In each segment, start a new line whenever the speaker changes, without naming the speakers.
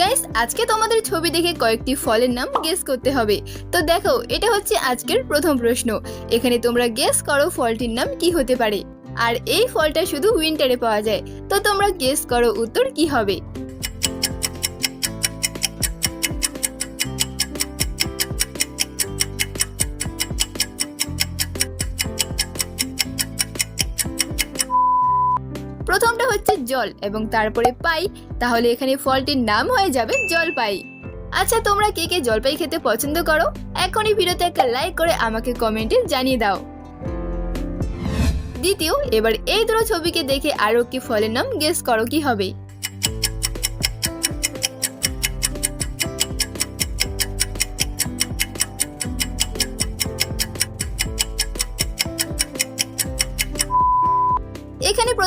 Guys আজকে তোমাদের ছবি দেখে কয়েকটি ফলের নাম গেস করতে হবে। তো দেখো, এটা হচ্ছে আজকের প্রথম প্রশ্ন। এখানে তোমরা গেস করো ফলটির নাম কি হতে পারে। আর এই ফলটা শুধু উইন্টারে পাওয়া যায়। তো তোমরা গেস করো উত্তর কি হবে। প্রথমটা হচ্ছে জল এবং তারপরে পাই। তাহলে এখানে ফলটির নাম হয়ে যাবে জলপাই। আচ্ছা তোমরা কে কে জলপাই খেতে পছন্দ করো, এখনই ভিডিওতে একটা লাইক করে আমাকে কমেন্টে জানিয়ে দাও। দ্বিতীয়, এবার এই দুটো ছবিকে দেখে আরও কি ফলের নাম গেস করো কি হবে।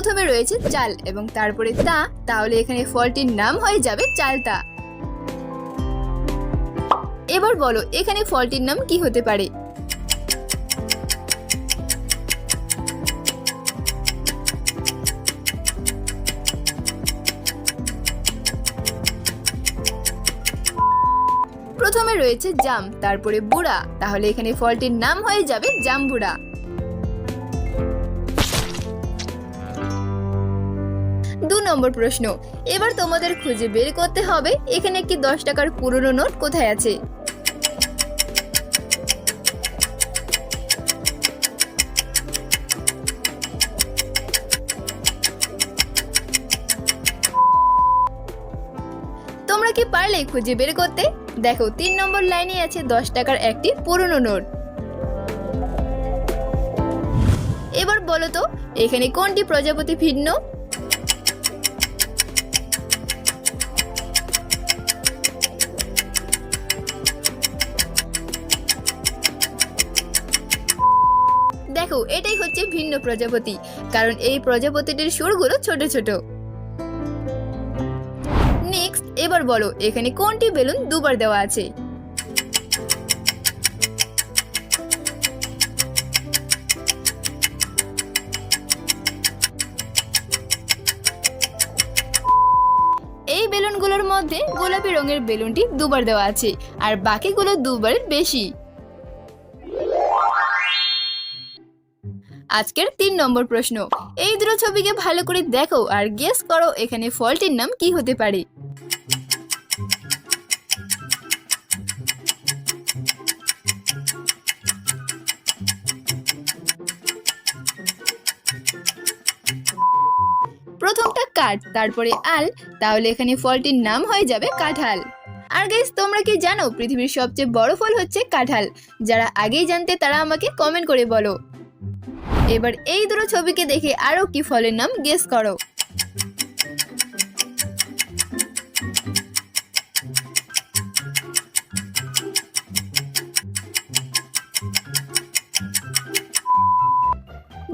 প্রথমে রয়েছে চাল এবং তারপরে তা, তাহলে এখানে ফলটির নাম হয়ে যাবে চালতা। এবার বলো, এখানে ফলটির নাম কি হতে পারে? প্রথমে রয়েছে জাম, তারপরে বুড়া, তাহলে এখানে ফলটির নাম হয়ে যাবে জামবুড়া। দু নম্বর প্রশ্ন, এবার তোমাদের খুঁজে বের করতে হবে, এখানে একটি দশ টাকার পুরনো নোট কোথায় আছে? তোমরা কি পারলে খুঁজে বের করতে? দেখো, তিন নম্বর লাইনে আছে দশ টাকার একটি পুরনো নোট। এবার বলো তো, এখানে কোনটি প্রজাপতি ভিন্ন? দেখো, এটাই হচ্ছে ভিন্ন প্রজাপতি। কারণ এই প্রজাপতিটির সুরগুলো ছোট ছোট। নেক্সট এবার বলো, এখানে কোনটি বেলুন দুবার দেওয়া আছে? এই বেলুনগুলোর মধ্যে গোলাপি রঙের বেলুনটি দুবার দেওয়া আছে, আর বাকিগুলো দুবারের বেশি। আজকের তিন নম্বর প্রশ্ন। এই দুটো ছবিকে ভালো করে দেখো আর গেস করো এখানে ফলটির নাম কি হতে পারে। প্রথমটা কাঠ, তারপরে আল, তাহলে এখানে ফলটির নাম হয়ে যাবে কাঁঠাল। আর গাইস তোমরা কি জানো, পৃথিবীর সবচেয়ে বড় ফল হচ্ছে কাঁঠাল। যারা আগেই জানতে তারা আমাকে কমেন্ট করে বলো। এবার এই দুটো ছবিকে দেখে আরও কি ফলের নাম গেস করো।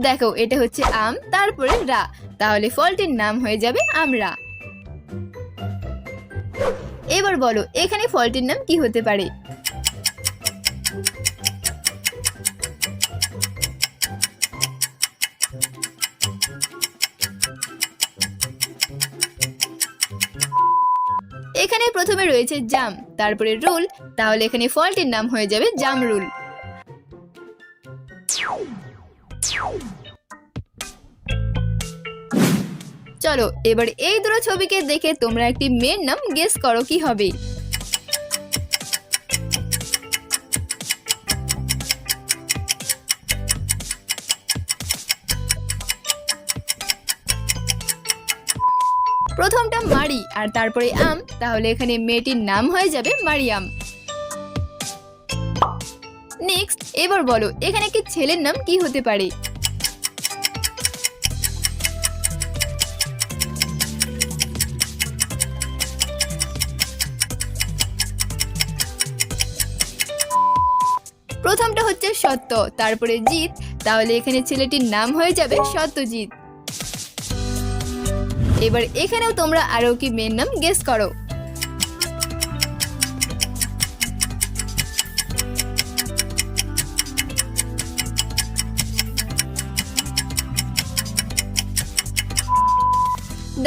দেখো, এটা হচ্ছে আম, তারপরে রা। তাহলে ফলটির নাম হয়ে যাবে আমরা। এবার বলো, এখানে ফলটির নাম কি হতে পারে? প্রথমে রয়েছে জাম। তারপরে রুল, তাহলে এখানে ফলটির নাম হয়ে যাবে জাম রুল। চলো, এবার এই দুটো ছবিকে দেখে তোমরা একটি মেয়ের নাম গেস করো কি হবে। প্রথমটা মারি আর তারপরে আম, তাহলে এখানে মেয়েটির নাম হয়ে যাবে মারিয়াম। নেক্সট এবার বলো, এখানে কি ছেলের নাম কি হতে পারে? প্রথমটা হচ্ছে সত্য, তারপরে জিৎ, তাহলে এখানে ছেলেটির নাম হয়ে যাবে সত্যজিৎ। এবার এখানেও তোমরা আরও কি মেয়ের নাম গেস করো?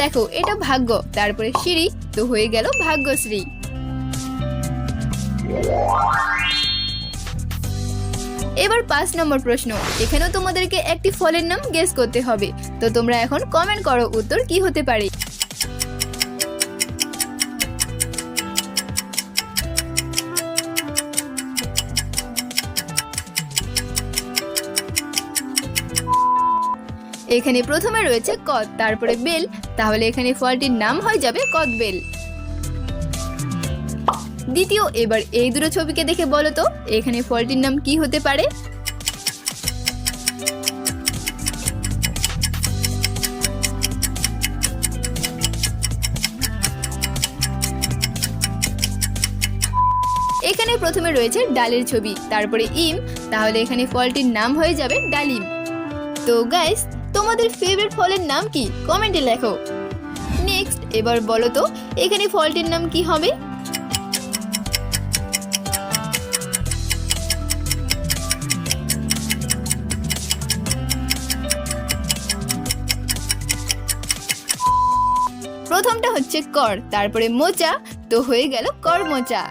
দেখো, এটা ভাগ্য, তারপরে সিঁড়ি, তো হয়ে গেল ভাগ্যশ্রী। এবার পাঁচ নম্বর প্রশ্ন। এখানেও তোমাদেরকে একটি ফলের নাম গেস করতে হবে। তো তোমরা এখন কমেন্ট করো উত্তর কি হতে পারে। এখানে প্রথমে রয়েছে কদ, তারপরে বেল। তাহলে এখানে ফলটির নাম হয়ে যাবে কদবেল। দ্বিতীয়, এবার এই দুটো ছবিকে দেখে বলো তো, এখানে ফলটির নাম কি হতে পারে? এখানে প্রথমে রয়েছে ডালের ছবি, তারপরে ইম, তাহলে এখানে ফলটির নাম হয়ে যাবে ডালিম। তো গাইস তোমাদের ফেভারিট ফলের নাম কি? কমেন্টে লেখো। নেক্সট এবার বলো তো, এখানে ফলটির নাম কি হবে? প্রথমটা হচ্ছে কর, তারপরে মোচা, তো হয়ে গেল কর মোচা।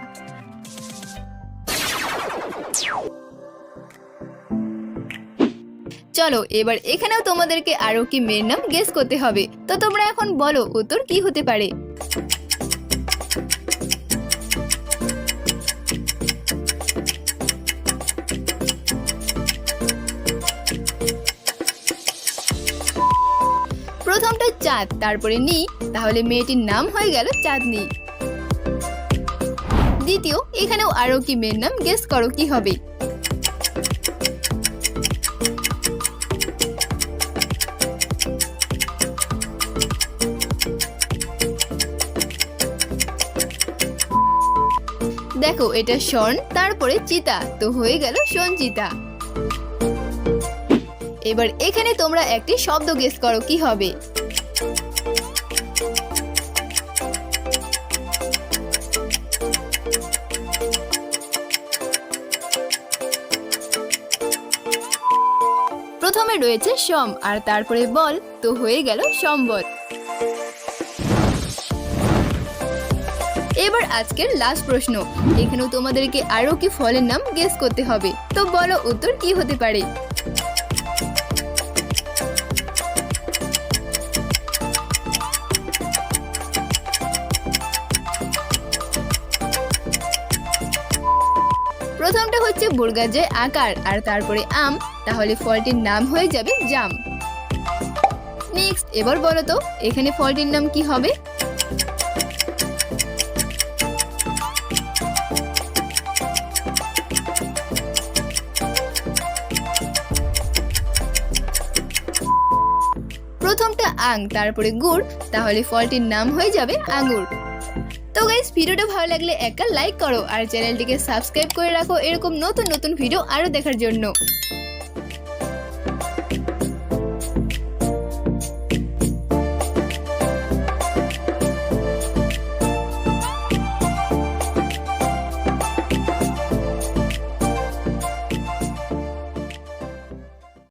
চলো, এবার এখানেও তোমাদেরকে আরও কি মেয়ের নাম গেস করতে হবে। তো তোমরা এখন বলো, উত্তর কি হতে পারে? চাঁদ, তারপরে নি, তাহলে মেয়েটির নাম হয়ে গেল চাঁদনি। দ্বিতীয়, এখানেও আরও কি মেয়ের নাম? গেস করো কি হবে? দেখো, এটা স্বর্ণ, তারপরে চিতা, তো হয়ে গেল সঞ্চিতা এবার এখানে তোমরা একটি শব্দ গেস করো, কি হবে? রয়েছে সম, আর তারপরে বল, তো হয়ে গেল সম্বল। এবার আজকের লাস্ট প্রশ্ন। এখানেও তোমাদেরকে আরও কি ফলের নাম গেস করতে হবে? তো বলো উত্তর কি হতে পারে? প্রথমটা হচ্ছে বুর্গাজের আকার, আর তারপরে আম, তাহলে ফলটির নাম হয়ে যাবে জাম। নেক্সট এবার বলো তো, এখানে ফলটির নাম কি হবে? প্রথমটা আং, তারপরে গুড়, তাহলে ফলটির নাম হয়ে যাবে আঙ্গুর। তো গাইজ ভিডিওটা ভালো লাগলে একটা লাইক করো আর চ্যানেলটিকে সাবস্ক্রাইব করে রাখো। এরকম নতুন নতুন ভিডিও আরও দেখার জন্য।